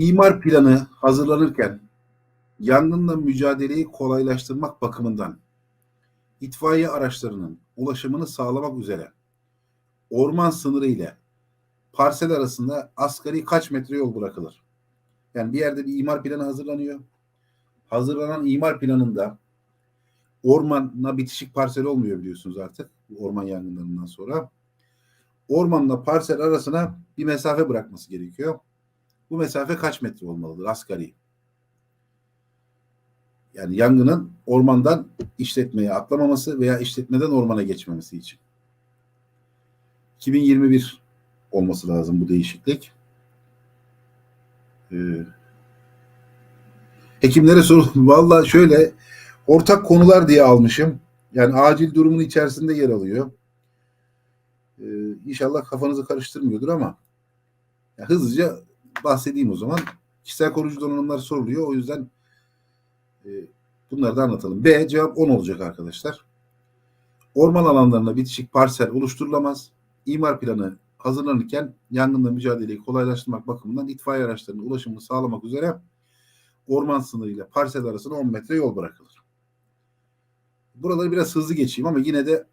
İmar planı hazırlanırken yangınla mücadeleyi kolaylaştırmak bakımından itfaiye araçlarının ulaşımını sağlamak üzere orman sınırı ile parsel arasında asgari kaç metre yol bırakılır? Yani bir yerde bir imar planı hazırlanıyor. Hazırlanan imar planında ormanla bitişik parsel olmuyor biliyorsunuz artık orman yangınlarından sonra. Ormanla parsel arasına bir mesafe bırakması gerekiyor. Bu mesafe kaç metre olmalıdır asgari? Yani yangının ormandan işletmeye atlamaması veya işletmeden ormana geçmemesi için. 2021 olması lazım bu değişiklik. Ee, hekimlere sor. Valla şöyle ortak konular diye almışım. Yani acil durumun içerisinde yer alıyor. Ee, inşallah kafanızı karıştırmıyordur ama ya hızlıca bahsedeyim o zaman. Kişisel koruyucu donanımlar soruluyor. O yüzden e, bunları da anlatalım. B cevap 10 olacak arkadaşlar. Orman alanlarına bitişik parsel oluşturulamaz. İmar planı hazırlanırken yangınla mücadeleyi kolaylaştırmak bakımından itfaiye araçlarının ulaşımını sağlamak üzere orman sınırıyla parsel arasında 10 metre yol bırakılır. Buraları biraz hızlı geçeyim ama yine de